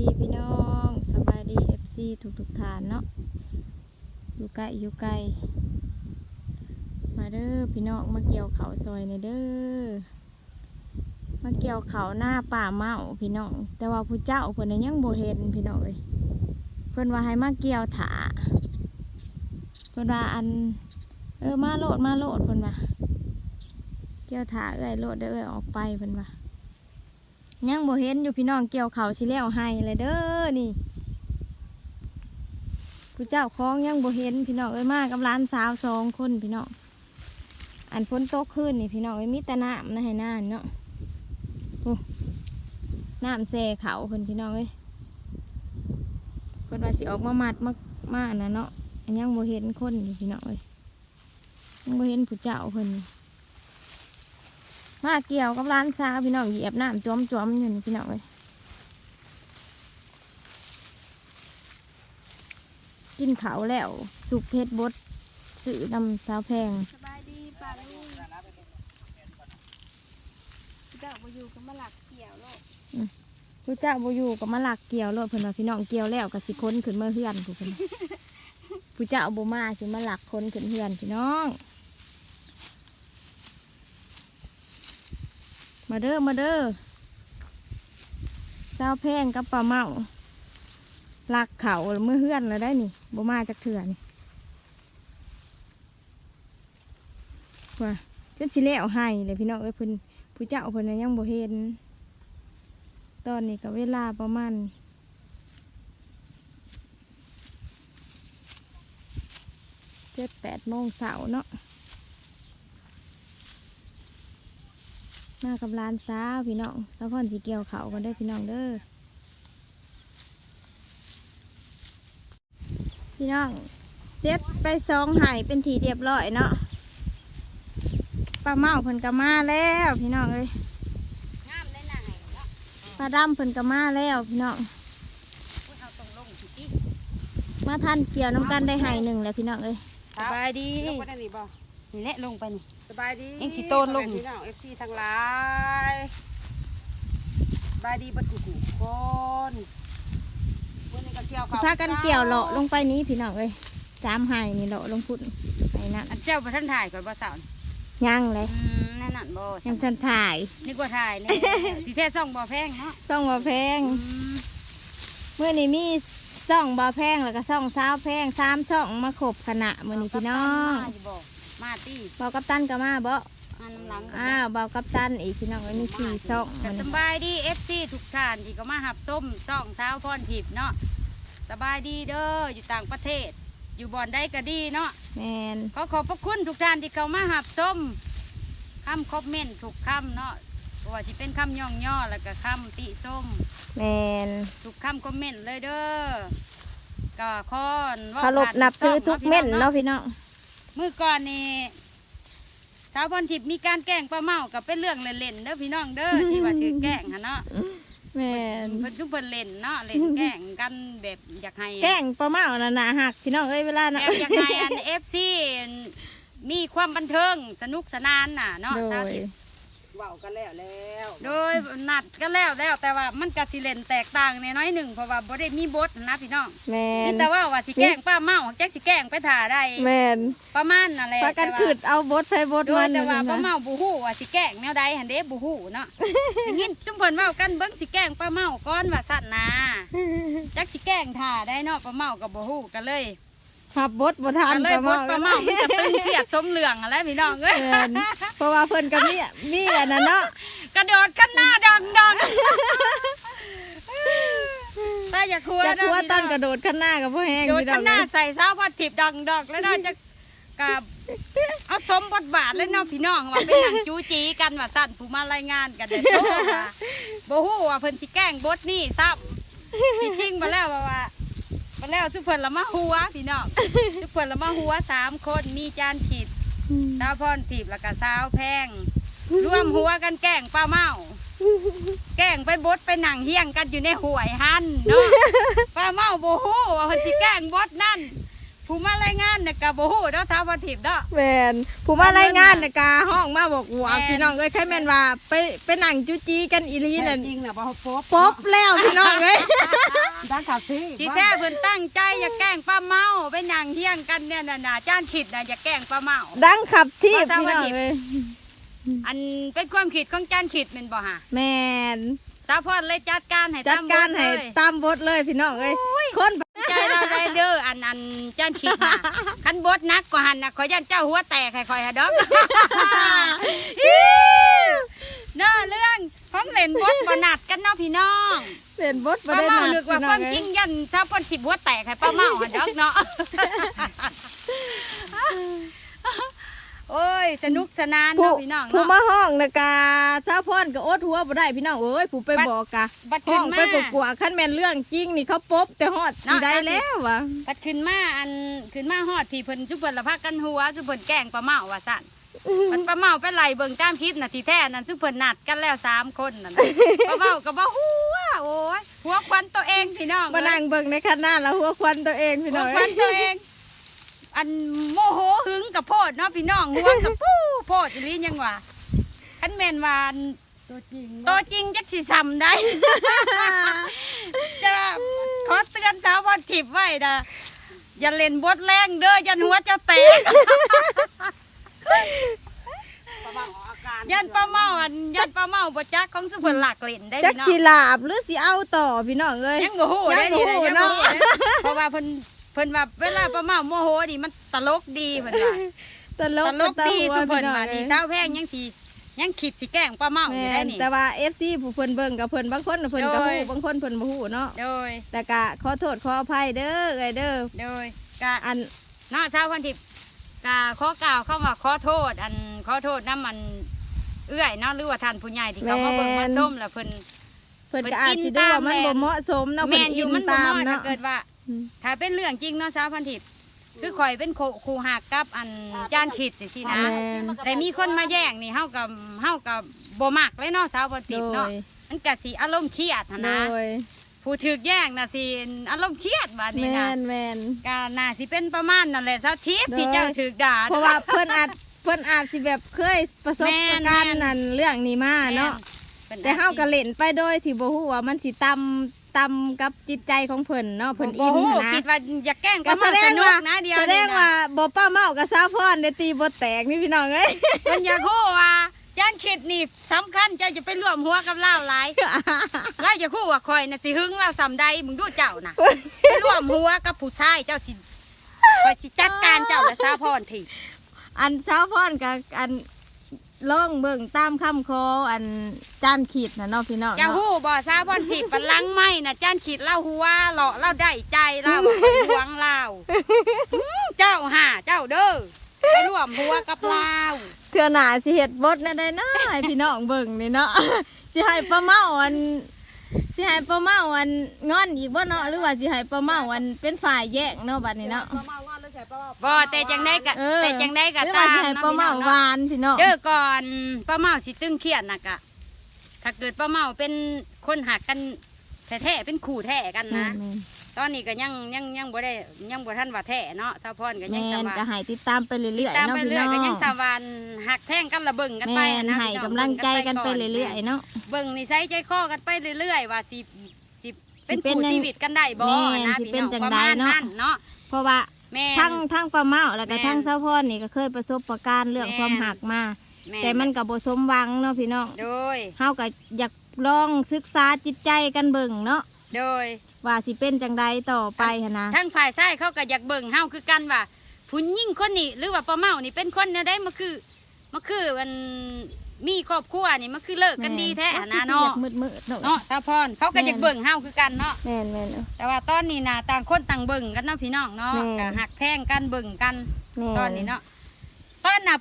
ดีพี่น้องสบายดีเอฟซีทุกทุกฐานเนาะอยู่ไกลอยู่ไกลมาเด้อพี่น้องมาเกี่ยวเขาซอยในเด้อมาเกี่ยวเขาหน้าป่าเมาพี่น้องแต่ว่าผู้เจ้าเพิ่นยังบ่เห็นพี่น้องเอ้ยเพิ่นว่าให้มาเกี่ยวถาเพิ่นว่าอัน เออมาโลดมาโลดเพิ่นว่าเกี่ยวถาเอ้ยโลดเด้อเอ้ยออกไปเพิ่นว่า ยังบ่เห็นอยู่พี่น้องเกี่ยวเขาวสิแล้วให้เลยเด้อนี่ผู้เจ้าของยังบ่เห็นพี่น้องเอ้ยมากับร้านสาวสองคนพี่น้องอันฝนโตกขึ้นนี่พี่น้องเอ้ยมีต่น้ำนะให้น้าเนาะโอ้น้ำแซ่เขาเพิ่นพี่น้องเอ้ยเพิ่นว่าสิออกมามัดมามานะเนาะยังบ่เห็นคนพี่น้องเอ้ยยังบ่เห็นผู้เจ้าเพิ่น มาเกี่ยวกับร้านซาวพี่น้องเหยียบน้ำจวมจวมๆอยู่นี่พี่น้องเลยกินเขาวแล้วสุกเพชรบดสื่อนำสาวแพงสบายดีป่าลุงเจ้าบ่อยู่ก็มาหลักเกี่ยวโลกผู้เจ้าโบอยู่ก็มาหลักเกี่ยวโลดเพิ่นว่าพี่น้องเกี่ยวแล้วก็สิค้นขึ้นมาเฮือนผู้เพิ่นผู้เจ้าโบมาสิมาหลักค้นขึ้นเฮือนพี่น้อง มาเด้อมาเด้อเจ้าแพงกับปลาเมาหลักเขาเมื่อเฮือนแล้วได้นี่โบมาจากเถื่อนว่าจนสิแล้วให้เลยพี่น้องเอ้ยพิ่นผู้เจ้าเพิ่นน่ะยังบ่เห็น ตอนนี้ก็เวลาประมาณเจ็ดแปดโมงเสาร์เนาะ มากับร้านสาวพี่น้องแล้วพ่อนสีเกี่ยวเขาวกันได้อพี่น้องเด้อพี่น้องเจ็ดไปสองไห่เป็นทีเรียบร้อยเนาะป้าเมาเพิ่นก็มาแล้วพี่น้องเอ้ยงามได้หน่ายเนาะปลาดำเพิ่นก็มาแล้วพี่น้องพูดเอาตรงลงสิติมาทันเกี่ยวน้ำกันได้ไห่หนึ่งแล้วพี่น้องเอ้ยสบายดีลงไปได้นี่บ่นี่แหละลงไปนี่ สบายดีเอ็งสิโตนลง พี่น้อง FC ทั้งหลายสบายดีเบัดกุกุคนวันนี้ก็เกี่ยวข้าวพากันเกี่ยวเลาะลงไปนี้พี่น้องเอ้ยสามไห่นี่เลาะลงพุ่นไห่นั่นอันเจ้าบ่ทันถ่ายข่อยบ่สาวนี่ย่างเลยอืมนั่นนั่นบ่ยังทันถ่ายนึกว่าถ่ายนี่ที่แท้ซ่องบ่แพงเนาะซ่องบ่แพงอืมเมื่อนี้มีซ่องบ่แพงแล้วก็ซ่องสาวแพงสามซ่องมาขบขณะมื่อนี้พี่น้องมาอยู่บ่ มาติเบากับตันก็มาบ่อันน้ำหลังอ้าวเบากับตันอีกพี่น้องเอ้ยมีสี่ซ่องก็มื้อสนี้บายดี FC ทุกท่านที่ก็มาหับส้มซ่องเช้าพรทิพย์เนาะสบายดีเด้ออยู่ต่างประเทศ อยู่บ่อนได้ก็ดีเนาะ แมนขอขอบพระคุณทุกท่านที่เข้ามาหับส้มคำคอมเมนต์ทุกคำเนาะบ่ว่าจะเป็นคำย่องย่อแล้วก็คำติส้มแมนทุกคำคอมเมนต์เลยเด้อก็ขอว่าเคารพนับถือทุกเม่นเนาะพี่น้อง มือก่อนนี่สาวพรทิพย์มีการแกล้งป้าเมากับเป็นเรื่องเล่นๆเด้อพี่น้องเด้อที่ว่าถือแกล้งฮะเนาะแมนเพิ่นซุปเพิ่นเล่นเนาะเล่นแกล้งกันแบบอยากให้แกล้งปลาเมาน่ะหนาหักพี่น้องเอ้ยเวลาแบนะบอยากให้อัน FC มีความบันเทิงสนุกสนานน่ะเนาะโดสาวยทิพย์ เว้ากันแล้วแล้วโดยนัดกันแล้วแล้วแต่ว่ามันกะสิเล่นแตกต่างในน้อยหนึ่งเพราะว่าบ่ได้มีบทนะพี่น้องแมมีนแต่ว่าว่าสิแกล้งป้าเมาแจ๊กสิแกล้งไปถ่าได้แมนประมาณนั่นแหละพากันแต่ว่า ขืดเอาบดไปบดโดมัยนแต่ว่านะป้าเมาบ่ฮู้ว่าสิแกล้งแนวใดหันเด้บ่ฮู้เนาะ อย่างงี้จุ่มเพิ่นเว้ากันเบิ่งสิแกล้งป้าเมาก่อนว่าสั่นนะจักสิแกล้งถ่าได้เนาะป้าเมาก็บ่ฮู้กันเลย ขับบดบทานก็เลยปลาบเมาทป้าเมามันจะตึงเครียดสมเรื่องอะไรพี่น้องเอ้ยแม่นเพราะว่าเพิ่นก็มีมีอันนั้นเนาะกระโดดกันหน้าดังดังแต่อย่าคัวจะกลัวเาะต้นกระโดดข้างหน้ากับพ่อแห้งโดดพี่ข้างหน้าเอ้ยใส่เท้าพัดถีบดังดอกแล้วน่าจะกับเอาสมบทบาทเลยเนาะพี่น้องว่าเป็นหนังจูจีกันว่าสั่นผู้มารายงานกันเด้อโทษว่าบ่ฮู้ว่าเพิ่นสิแกล้งบทนี่ซ้ำที่จริงมาแล้วว่าว่า มาแล้วสุเพิ่นละมาหัวพี่น้อง สุเพิ่นละมาหัวสามคนมีจานขีดสาวพรถีบแล้วก็สาวแพงรวมหัวกันแกล้งป้าเมาแกล้งไปบดไปหนังเฮี้ยงกันอยู่ในห่วยหันเนาะป้าเมาโบฮู้ว่าเพิ่นสิแกล้งบดนั่น ผผู้มารายงานน่ะก็บ่ฮู้เนาะสาวพรทิพย์เนาะแมนผู้มารายงานนะกาห้องมาบอกว่าแม่น พี่น้องเอ้ยแค่แมนว่าไปไปนั่งจุจีกันอีหลีจนั่นริงๆน่ะบ่พบปบแล้วพี่น้องเอ้ย ด้านขับที่สิแท้เพิ่นตั้งใจอย่าแกล้งป้าเมาไปนั่งเฮียงกันเนี่ยน่ะน่ะจ้านคิดน่ะอย่าแกล้งป้าเมา ดังขับที่ว่าพี่สวัน้สองดีเอ้ยอันเป็นความคิดของจ้านคิดแม่นบ่ฮะแมนสาวพรเลยจัดการให้จัดตามการบทให้เลย ตามบทเลยพี่น้องเอ้ยคนใจเรา ได้เด้ออันอันจ้านคิดน่ะคันบทนักกว่าหันน่ะขอยันเจ้าหัวแตกให้คอยหาดอกเนาะเรื่องของเล่นบทบ่นัดกันเนาะพี่น้องเล่นบทบ่ป้าได้เมานัดนึกว่าพี่คน้อวางมเอ้จริยงยันชาวพรสิบหัวแตกให้ป้าเมาหันดอกเนาะ โอ้ย สนุกสนานผู้เนาะพี่น้องผู้เนาะ มาห้องนะกาซาพอนก็อดหัวบ่ได้พี่น้องเอ้ยผู้ไปบอกกะบัดห้ขึ้อนงมา ไปประกวดขั้นแม่นเรื่องจริงนี่เขาปบแต่ฮอดสิได้แล้ววะบัดขึ้นมาอันขึ้นมาฮอดที่เพิ่นชุบเพิ่นละพักกันหัวชุบเพิ่นแกล้งป้าเมาว่าสั่นมันป้าเมาไปไล่เบิ่งตามคลิปน่ะที่แท้นั่นชุบเพิ่นนัดกันแล้วสามคนนั่นน่ะป้าเมาก็บ่ฮู้ว่าโอ้ยหัวควันตัวเองพี่น้องมานั่งเบิ่งในคันหน้าแล้วหัวควันตัวเองพี่หัน้วองควันตัวเอง อันโมโหหึงกับโพดเนาะพี่น้องหัวกับปู้โพดอีหลียังว่าคันแม่นว่าอันตัวจริงตัวจริงจักสิซ้ำได้ จะขอเตือนสาวพรทิพย์ไว้นะอย่าเล่นบทแรงเด้อยันหัวจะแตก ประมาณออกอาการยันป้าเมาอันยันป้าเมาบ่จักของสุเพิ่นหลักเล่นได้จักพี่น้องสิลาบหรือสิเอาต่อพี่น้องเอ้ยยังบ่ฮู้ได้ยังบ่นี่นะฮู้ยังบ่ฮู้เนาะเด้เพราะว่าเพิ่น เพิ่นว่าเวลาป้าเมาโมโหนี่มันตลกดีเพิ่นว่าตลกตลกดีหัวสุเพิ่นพี่องว่าอ้นี่ยสาวแพงยังสิยังคิดสิแกล้งป้าเมาอยู่แม่ได้นนี่แต่ว่า FC ผู้เพิ่นเบิ่งกับเพิ่นบางคนน่ะเพิ่นก็โดฮู้ยบางคนเพิ่นบ่ฮู้เนาะโดยแต่ก็ขอโทษขออภัยเด้อเอ้ยเด้อโดยกะอันเนาะชาวพันทิพย์กะขอกล่าวเข้ามาขอโทษ อันขอโทษน้ำมันเอื้อยเนาะหรือว่าท่านผู้ใหญ่ที่เขามาเบิ่งมาส้มแล้วเพิ่นเพิ่นเพิ่นก็อาจสิดูว่ามันอินตามแหละบ่เหมาะสมเนาะแม่เพิ่นนออิยู่นมันบ่ตามน้อยถ้าเนาะเกิดว่าอืม ถ้าเป็นเรื่องจริงเนาะชาวพันทิพย์คือข่อยเป็นโคครูหักกับอันจานขิดนี่สินะ แม่น แต่มีคนมาแย่งนี่เฮากับเฮากับบ่มักเลยเนาะชาวพันทิพย์โดเนาะยมันก็สิอารมณ์เครียดหั้นโดนะยผู้ถูกแย่งน่ะสิอารมณ์เครียดบัดนี้แม่นะนแม่นก็น่าสิเป็นประมาณนั่นแหละชาวทิพย์โดยที่เจ้าถูกด่า เพราะว่าเพิ่นอาจเพิ่นอาจสิแบบเคยประสบแม่นการณ์แม่น นั่นเรื่องนี้มาเนาะพิ่นแต่เฮาก็เล่นไปโดยที่บ่ฮู้ว่ามันสิตำ ตำกับจิตใจของเพิ่นเนาะเพิ่นอินโอ้โหหั้นนะคิดว่าอยากแกล้งก็ป้าแสเมาดสงนุว่ากนะเดียวแสดงว่าบ่ป้าเมากับสาวพรได้ตีบ่แตกนี่พี่น้องเอ้ยเพิ่นอยากรู้ว่าย่านคิดนี่สำคัญเจ้าจะไปร่วมหัวกับเล่าหลายเล่าอยากรู้ว่าคอยน่ะสิหึงเล่าสำใดมึงดูเจ้าน่ะไปร่วมหัวกับผู้ชายเจ้าสิคอยสิจัดการเจ้าและสาวพรทีอันสาวพรกับอัน ลองเบิ่งตามคำขออันจานขีดน่ะเนาะพี่น้องจะเนาะฮู้บ่สาวพรทีปันลังไม่น่ะจ้านคิดเล่าหัวเลาะเล่าได้ใจเล่าว่าคอยหวงเล่าอื้อเจ้าห่าเจ้าเด้อไปร่วมหัวกับเล่าเทื่อหน้าสิเฮ็ดบทแน่ได้นะให้พี่น้องเบิ่งนี่เนาะ สิให้ป้าเมาอันสิให้ป้าเมาอันงอนอีกบ่เนาะหรือว่าสิให้ป้าเมาอันเป็นฝ่ายแยกเนาะบัดนี้เนาะประมาณว่าเลย ใช่ประมาณบ่แต่จังได้กะเออ แต่จังได้กะหรือตาว่ามสิให้เนาะป้าพี่น้เมาองหเนาะวานพี่น้อง เด้อก่อนป้าเมาสิตึงเครียดนะกะ ถ้าเกิดป้าเมาเป็นคนหักกันแท้ๆเป็นขู่แท้กันนะ ตอนนี้ก็ยังยังยังบ่ได้ยังบ่ทันว่าแท้เนาะสาวพรก็แม่ยังนสาแม่นวาก็นให้ติดตามไปเรื่อยๆตามเนาะไปพี่เรื่อยน้ก็องยังสาวานหักแท่งกันระเบิ่งกันไปแม่นนะให้พี่น้องกำลังใจกันไปบิ่งเรื่อยๆเนาะเบิ่งนิสัยใจคอกันไปเรื่อยๆว่าสิสิเป็นสิเป็นคู่จังชีวิตกันได้บ่แม่นนะสิพี่เป็นน้องจังประใดมาณเนาะ นั้นเนาะ เพราะว่า แม่น ทั้งทั้งป้าเมาแล้วก็แม่น ทั้งสาวพรนี่ก็เคยประสบประการณ์เรื่องแม่นความหักมาแม่แต่มันก็บ่สมหวังเนาะพี่น้องโดย เฮาก็อยากลองศึกษาจิตใจกันเบิ่งเนาะโดย ว่าสิเป็นจังใดต่อไปหันนะ ทั้งฝ่ายชายเขาก็อยากเบิ่งเฮาคือกันว่าผู้หญิงคนนี้หรือว่าป้าเมานี่เป็นคนแนวใดมาคือมาคือมัน มีครอบครัวนี่มันคือเลิกกันดีแท้หั่นนะเนาะเนาะมืดมืดๆเนาะเนาะสาพรเขาก็อยากเบิ่งเฮาคือกันเนาะแม่นแม่นเนาะแต่ว่าตอนนี้นะต่างคนต่างเบิ่งกันเนาะพี่น้องเนาะแม่ก็หักแพงกันเบิ่งกันแม่ตอนนี้เนาะตอนน่ะ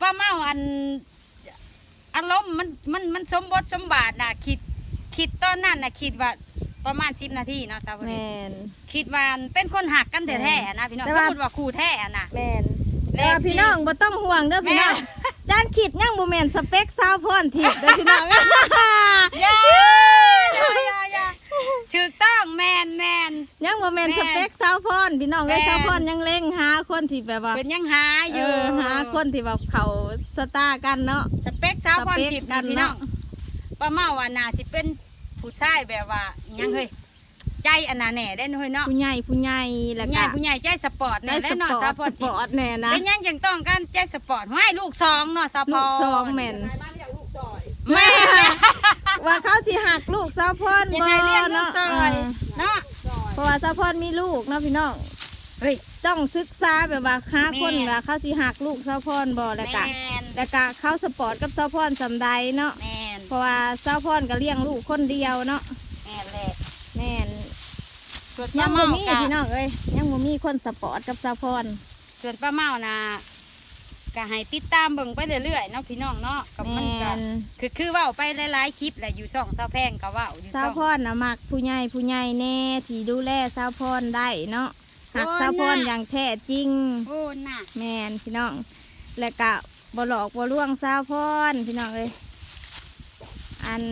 ป้าเมาอันอารมณ์มันมันมันสมบทสมบาทน่ะคิดคิดตอนนั้นน่ะคิดว่าประมาณ10นาทีเนาะสาวพรแม่นคิดว่าเป็นคนหักกันแท้ๆนะพี่น้องแต่สมว่ามติว่าคู่แท้นะแม่นเลแต่ขว่าพี่น้องบ่ต้องห่วงเด้อพี่น้องแม่ จานคิดยังบ่แม่นสเปคสาวพรทิพย์เด้อพี่น้อง อย่าอย่าอย่าอย่าถูกต้องแมนแมน ยังบ่บ่แม่นแม่สเปคสาวพรพี่น้องเอ้ยแม่น สาวพรยังเล่งหาคนที่แบบว่าเพิ่นยังหาอเอยู่อหาคนที่แบบเขาสตาร์กันเนาะ สเปคสาวพรสเปคทิพย์กันี่นพี่น้องเนาะป้าเมาว่าน่าสิเป็นผู้ชายแบบว่าหยังเฮ้ย ใจอันน่ะแน่ได้เฮ้ยเนาะผู้ใหญ่ผู้ใหญ่แล้วผู้ใหก็ญ่ผู้ใหญ่ใจสปอร์ตได้แน่ได้สเนาะปอสาวร์ตพสรปทิพอย์ร์ตแน่นะเป็นหยังจังต้องการใจสปอร์ตให้ลูกสองเนาะสาวพรลูกสองแม่นไปบ้านเลี้ยงลูกซอยแม่ว่าเขาสิหักลูกสาวพรยังบ่ไงเรียกลูเนาะกซอยเออเนาะซอยเพราะว่าสาวพรมีลูกเนาะพี่น้องเฮ้ยต้องศึกษาแบบว่าหาคนแม่น ว่าเขาสิหักลูกสาวพรบ่แล้วแมก็นแล้วก็เขาสปอร์ตกับสาวพรสำใดเนาะแมนเพราะว่าสาวพรก็เลี้ยงลูกคนเดียวเนาะ แมนแหละ แม่น ส่วนยัป้างเมาบ่มีกะพี่น้องเอ้ยยังบ่มีคนสปอร์ตกับสาวพรส่วนป้าเมานะก็ให้ติดตามเบิ่งไปเรื่อยๆเนาะพี่น้องเนาะกับมันแม่ก็นคือคือเว้าไปหลายๆคลิปแหละอยู่ช่องสาวแพงก็เว้าอยู่สาช่วอง พรน่ะมักผู้ใหญ่ผู้ใหญ่แน่ที่ดูแลสาวพรได้เนาะหักโอ้สาวพรน่ะ อย่างแท้จริง โอ้น่ะแม่นพี่น้อง แล้วก็บ่หลอกบ่ลวงสาวพรพี่น้องเอ้ยอัน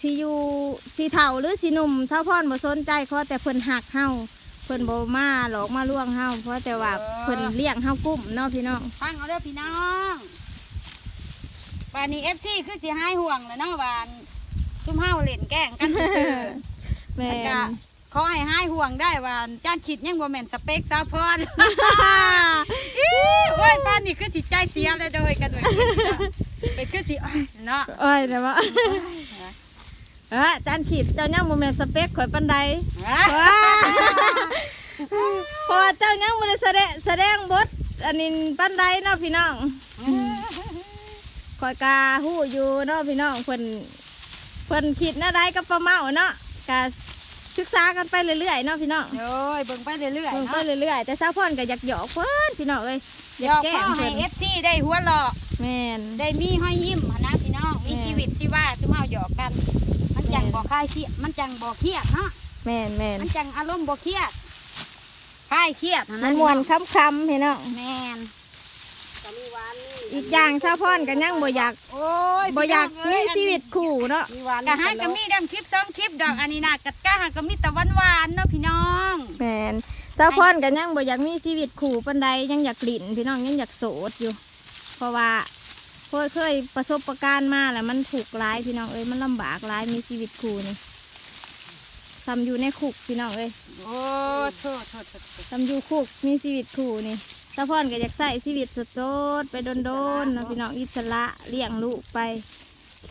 สิอยู่สิเฒ่าหรือสิหนุ่มสาวพรบ่สนใจขอแต่เพิ่นหักเฮาเพิ่นบ่มาหลอกมาลวงเฮาเพราะแต่ว่าเพิ่นเลี้ยงเฮากุ้มเนาะพี่น้องฟังเอาเด้อพี่น้องวันนี้ FC คือสิหายห่วงแล้วเนาะวาอันซุ่มเฮาเล่นแกล้งกันซื่อๆแม่แล้วก็นขอให้หายห่วงได้ว่าจ้านคิดยังบ่แม่นสเปคสาวพรโอ้ยบ้านนี่คือสิใจเสียเลยเด้อกันเลยเป็นคือสิอ้ายเนาะโอ้ยแต่ว่า เออจานขีดเจ้ายังโมเมนสเปคข่อยปันใดว้าเพราะว่าเจ้ายังไม่ได้แสดงแสดงบทอันนี้ปันใดเนาะพี่น้องข่อยกาหู้อยู่เนาะพี่น้องเพิ่นเพิ่นคิดหน้าใดกับประเมาเนาะกาศึกษากันไปเรื่อยๆเนาะพี่น้องโอ้ยเบิ่งไปเรื่อยเบิ่งๆไปเนาะเรื่อยๆแต่สาวพรก็อยากหยอกเพิ่นพี่น้องเอ้ยออยากอกแกล้พ่งอให้เพิ่น FC ได้หัวเราะแม่นได้มีห้อยยิ้มหั้นนะพี่น้องมีแม่ชีวิตชีวาซุ่มเฮาหยอกกันมัน จังแม่บ่คลายเครียดมันจังบ่เครียดเนาะแม่นแม่นมันจังอารมณ์บ่เครียดคลายเครียดหั้นมันะนมวนค้ำๆพี่น้องแม่นก็มีหวานนี่อีกอย่างสาวพรก็ยังบ่อยากโอ้ยบ่อยากพี่น้งมีเชีวิตคู่เนาะมีหวานกะหาก็มีดํคลิปสองคลิปดอกอันนี้น่ะกัดกะหาก็มีแต่หวานๆเนาะพี่น้องแมนสาวพรกันยังบ่อยากมีชีวิตคู่ปันใดยังอยากกลิ่นพี่น้องยังอยากโสดอยู่ เพราะว่า เคยเคยประสบประการณ์มาแล้วมันถูกข์ร้ายพี่น้องเอ้ยมันลำบากร้ายมีชีวิตคู่นี่ทำอยู่ในคุกพี่น้องเอ้ยโอ้โทษโทษโทษโทษทำอยู่คุกมีชีวิตคู่นี่สาวพรก็อยากใส่ชีวิตสดๆไปโดนๆเนาะพี่น้องอิสระเลี้ยงลูกไป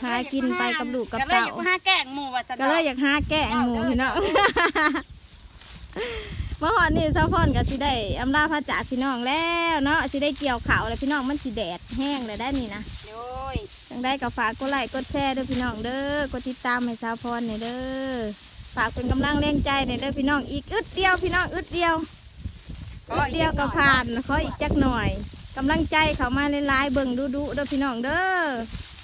หากินไปกับลูกกับก็เลยเต่าอยากมาหาแกล้งหมู่ว่าซั่นก็เลยอยากหาแกล้งหมูพี่น้อง เมื่อวานนี้สาวพรก็สิได้อำลาพระจากพี่น้องแล้วเนาะสิได้เกี่ยวข่าวแล้วพี่น้องมันสิแดดแห้งเลยได้นี่นะโอ้ยจังได้ก็ฝากกดไลค์กดแชร์ด้วยพี่น้องเด้อกดติดตามให้สาวพรหน่อยเด้อฝากเป็นกำลังแรงใจหน่อยเด้อพี่น้องอีกอึดเดียวพี่น้องอึดเดียวอึดเดียวก็ผ่านขออีกจักหน่อยกำลังใจเขามาหลายๆเบิ่งดูดูๆเด้อพี่น้องเด้อ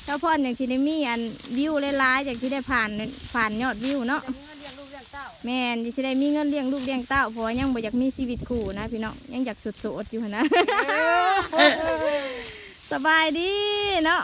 สาวพรอย่างที่ได้มีอันวิวหลายๆอย่างที่ได้ผ่านผ่านยอดวิวเนาะ จะมีเงินเลี้ยงลูกเลี้ยงเต้าแม่นสิได้มีเงินเลี้ยงลูกเลี้ยงเต้าเพราะว่ายังบ่อยากมีชีวิตคู่นะพี่น้องยังอยากสุดโสดอยู่หั้นนะ สบายดีเนาะ